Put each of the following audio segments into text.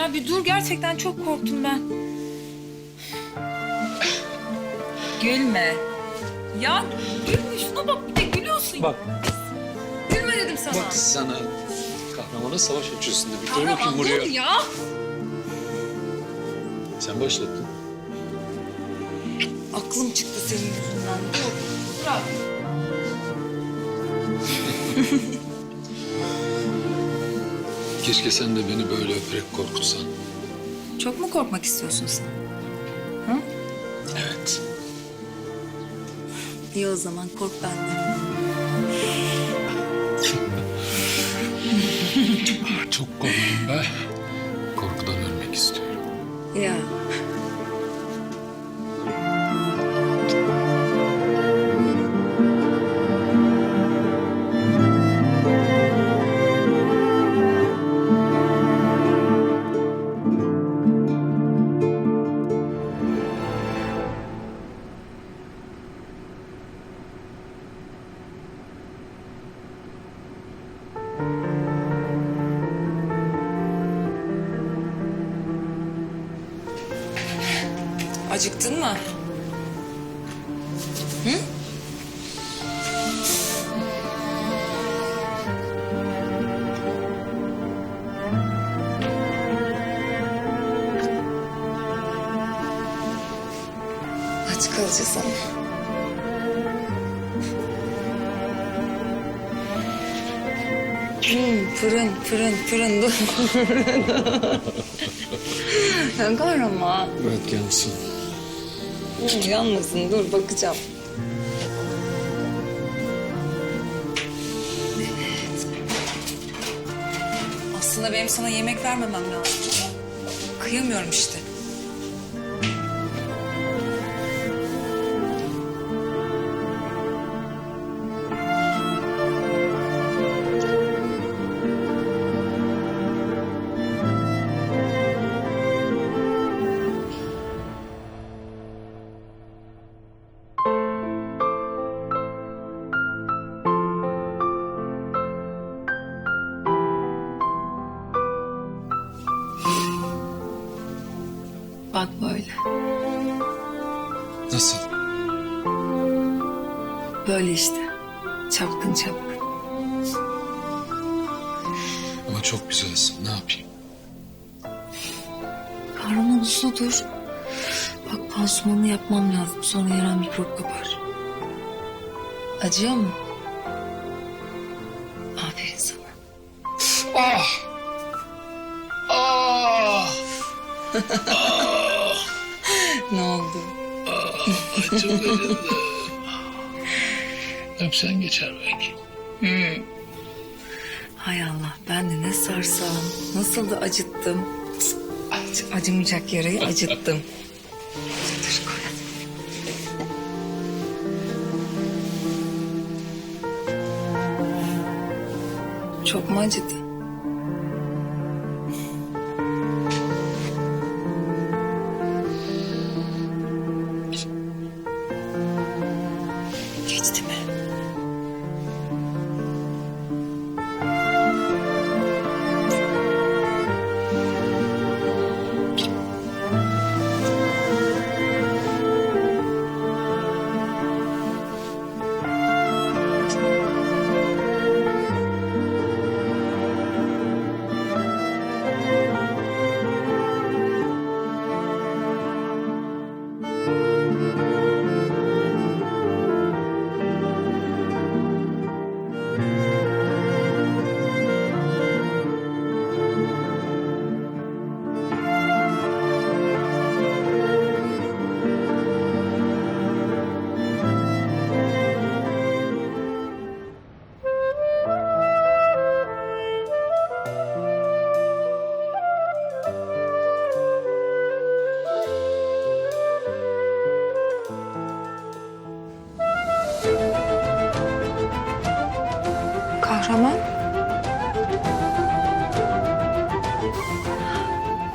Ya bir dur gerçekten çok korktum ben. Gülme. Ya gülme şuna bak bir de gülüyorsun. Bak, Gülme dedim sana. bak sana kahramana savaş açıyorsun da bir Kahraman bakayım dur buraya. ya. Sen başlattın. Aklım çıktı senin yüzünden. Dur. Bırak. Keşke sen de beni böyle öperek korkutsan. Çok mu korkmak istiyorsun sen? Evet. İyi o zaman kork benden. Çok korktum be. Korkudan ölmek istiyorum. Ya. Acıktın mı? Hı? Aç kalacağız ama. Hmm, fırın, fırın, fırın. Kahraman. Evet yansın. Yanmasın dur bakacağım. Evet. Aslında benim sana yemek vermemem lazım. Kıyamıyorum işte. Bak böyle. Nasıl? Böyle işte. Çapkın çapkın. Ama çok güzelsin. Ne yapayım? Kahraman uslu dur. Bak pansumanını yapmam lazım. Sonra yaran mikrop kapar. Acıyor mu? Aferin sana. Ah! Ah! Çok acıdı. Öpsen geçer belki. Hay Allah ben de ne sarsam. Nasıl da acıttım. Ac- acımayacak yarayı acıttım. Çok mu acıdı?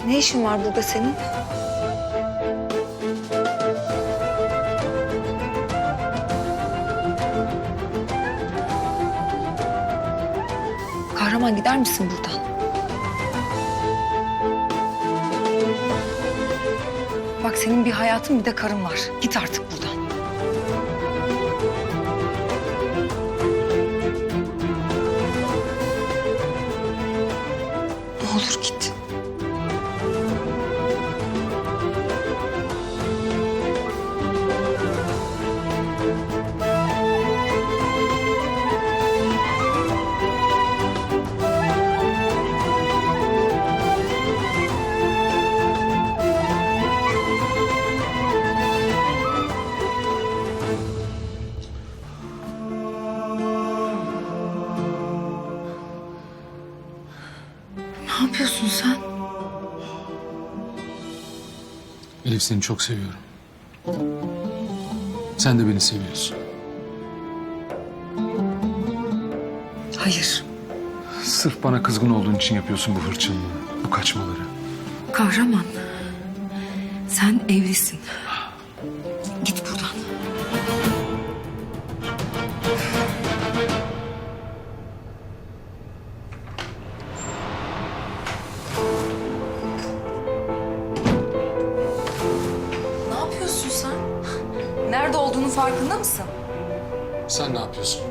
Ne işin var burada senin? Kahraman gider misin buradan? Bak senin bir hayatın bir de karın var. Git artık buradan. Seni çok seviyorum. Sen de beni seviyorsun. Hayır. Sırf bana kızgın olduğun için yapıyorsun bu hırçınlığı, bu kaçmaları. Kahraman. Sen evlisin. Nerede olduğunun farkında mısın? Sen ne yapıyorsun?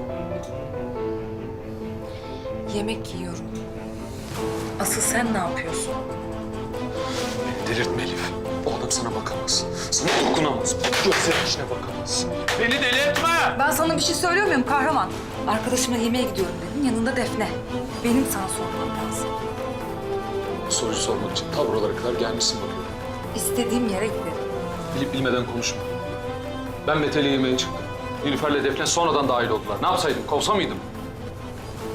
Yemek yiyorum. Asıl sen ne yapıyorsun? Beni delirtme Elif. O adam sana bakamaz. Sana dokunamaz. Gözlerinin içine bakamaz. Beni deli etme! Ben sana bir şey söylüyor muyum kahraman? Arkadaşımla yemeğe gidiyorum dedim. Yanında Defne. Benim sana sormam lazım. Soruyu sormak için ta buralara kadar gelmişsin bakıyorum. İstediğim yere giderim. Bilip bilmeden konuşma. Ben Mete'yle yemeğe çıktım. Nilüfer'le Defne sonradan dahil oldular. Ne yapsaydım? Kovsa mıydım?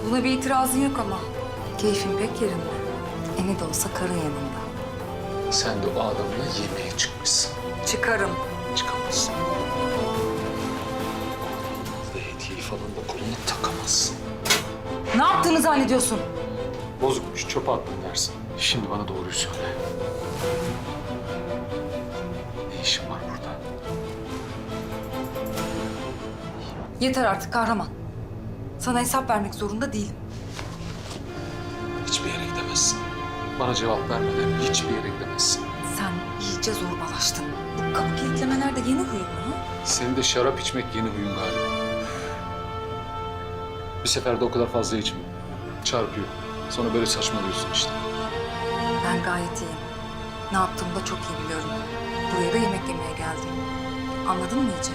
Buna bir itirazın yok ama. Keyfin pek yerinde. E ne de olsa karın yanında. Sen de o adamla yemeğe çıkmışsın. Çıkarım. Çıkamazsın. Ve hediyeyi falan da koluna takamazsın. Ne yaptığını zannediyorsun? Bozukmuş, çöpe attın dersin. Şimdi bana doğruyu söyle. Ne işin var Yeter artık kahraman. Sana hesap vermek zorunda değilim. Hiçbir yere gidemezsin. Bana cevap vermeden hiçbir yere gidemezsin. Sen iyice zorbalaştın. Bu kapı kilitlemeler de yeni huyun mu? Senin de şarap içmek yeni huyun galiba. Bir seferde o kadar fazla içme. Çarpıyor. Sonra böyle saçmalıyorsun işte. Ben gayet iyiyim. Ne yaptığımı da çok iyi biliyorum. Buraya da yemek yemeye geldim. Anladın mı iyice?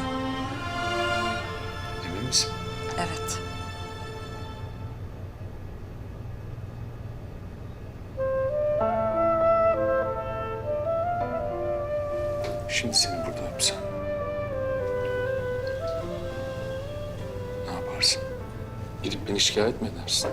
Evet. Şimdi seni burada öpsem. Ne yaparsın? Gidip beni şikayet mi edersin?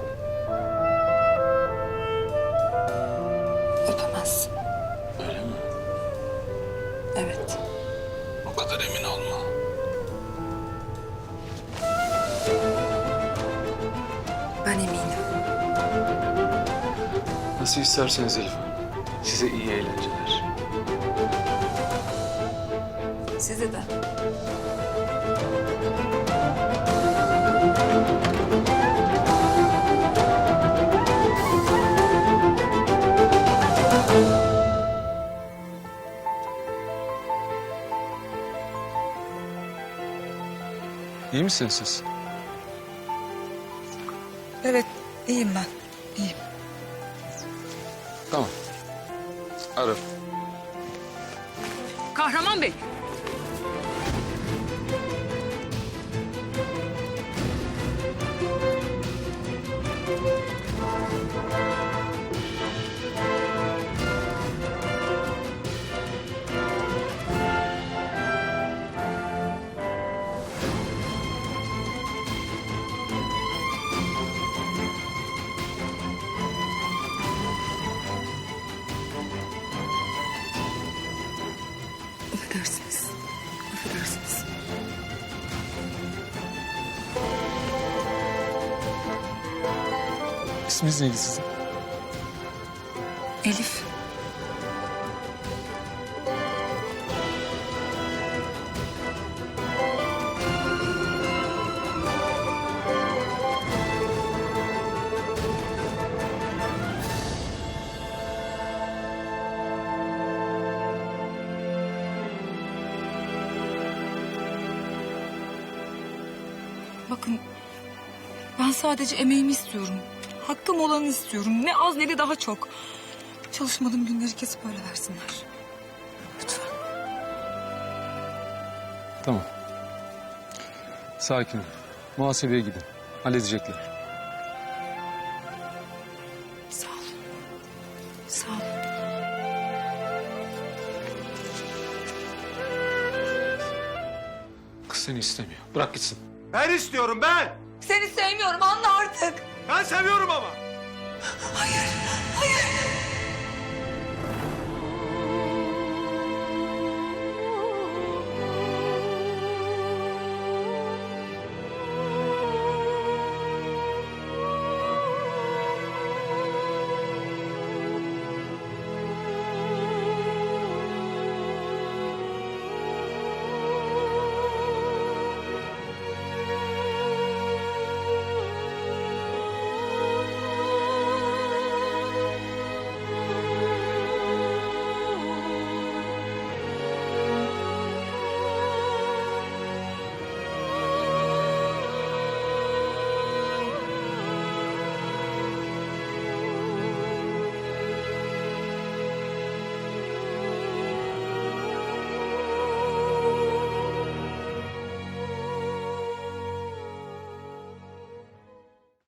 Nasıl isterseniz Elif Hanım. Size iyi eğlenceler. Size de. İyi misiniz siz? Evet, iyiyim ben. Tamam. Ara. Kahraman Bey. İsminiz neydi sizin? Elif. Bakın ben sadece emeğimi istiyorum. Hakkım olanı istiyorum. Ne az ne de daha çok. Çalışmadığım günleri kesip öyle versinler. Lütfen. Tamam. Sakin ol. Muhasebeye gidin. Halledecekler. Sağ olun. Sağ olun. Kız seni istemiyor. Bırak gitsin. Ben istiyorum ben. Seni sevmiyorum anla artık. Ben seviyorum ama. Hayır.